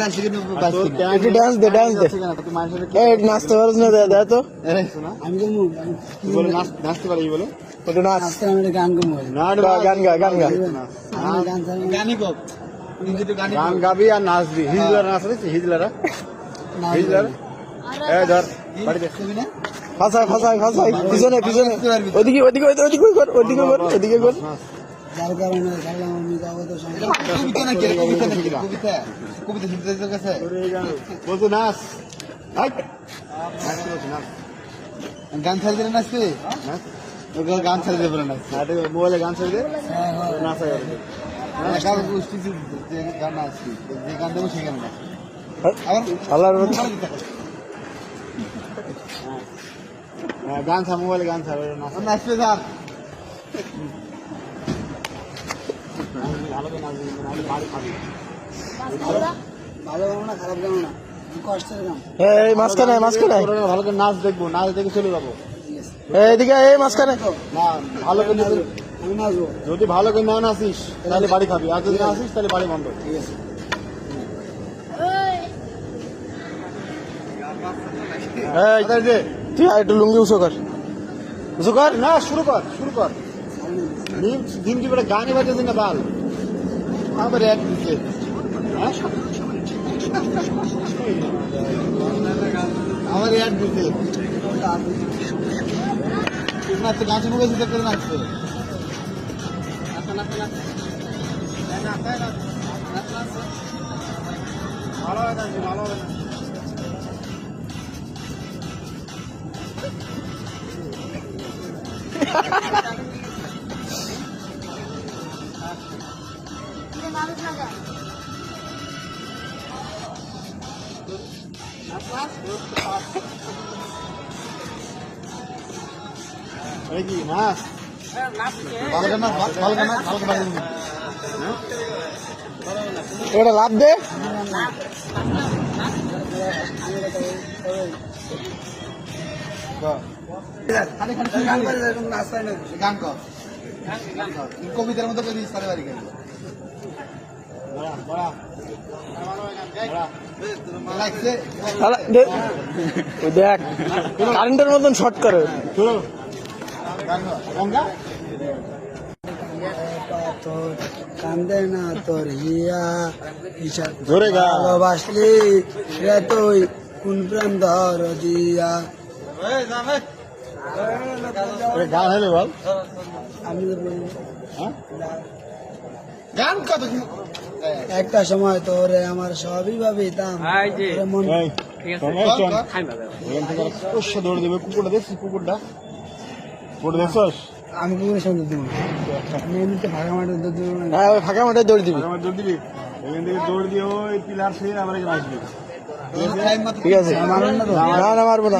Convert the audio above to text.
Dance একটু দে, দে। এই নাচতে না দাদা তো। আমি তো বলে। নাচতে বলে? নাচ। গান গান গা, গান গা। গানই গান গাবি আর নাচবি। হিজলারা নাচ দেখছিস হিজলারা। না, হিজলার? এই ধর বাড়িতে তুমি না? ফাঁসাই ফাঁসাই ফাঁসাই। পিছনে পিছনে। ওদিকে ওদিকে ওদিকে ওদিকে কর ওদিকে কর ওদিকে কর। নাচ। যার কারণে খেললাম আমি জগত কবিতা না কি কবিতা নাকি কবিতা কবিতা শুনতে তোর কাছে বলতো নাচ। গান ছাড়ি দিলে নাচতে গান ছাড়ি দেবে না মোবাইলে গান ছেড়ে দে হ্যাঁ নাচা যাবে গোষ্ঠী যে গান নাচছি যে গান দেবো সেই গান গান ছা মোবাইলে গান ছাড়বে নাচ নাচতে যান ভালো করে নাচবি নাহলে বাড়ি খাবি ভালো গান না খারাপ গান না কষ্টের গান এই মাঝখানে। মাঝখানে ভালো করে নাচ দেখব নাচ দেখে চলে যাব এই এই মাঝখানে। না ভালো করে যদি- আমি নাচবো যদি ভালো করে না নাচিস তাহলে বাড়ি খাবি। আর যদি আসিস তাহলে বাড়ি বন্ধ। ঠিক আছে তুই আর একটু লুঙ্গি উঁচু কর। উঁচু কর? না শুরু কর শুরু কর। গানে বাজে না বাল আবার এক দিচ্ছে হ্যাঁ? আমার ইয়ার দিতে নাচতে গান শুনে গেছি দেখতে নাচতে ভালো হবে না, ভালো নাচ লাভ দে কবিতার মতো করে দিস সারে বাড়ি গেল বড়া বড়া বড়া লাগছে শালা, দে। ওই দেখ কারেন্টের মতন শর্ট করে কান্দে না তোর হিয়া গা। ভালোবাসলি রে তুই কোন প্রেম ধর দিয়া গান হলে বল আমি হ্যাঁ গান কত একটা সময় তোরে আমার সবই মন কুকুরটা দেখছিস কুকুরটা কুকুরটা আমি এমনিতে মাঠে দেবো হ্যাঁ ফাঁকা মাঠে দৌড় দিবি আমার দৌড় দিবি এখান থেকে দৌড় দিয়ে ওই পিলার আসবি ঠিক আছে মারেন না তো না না মারবো না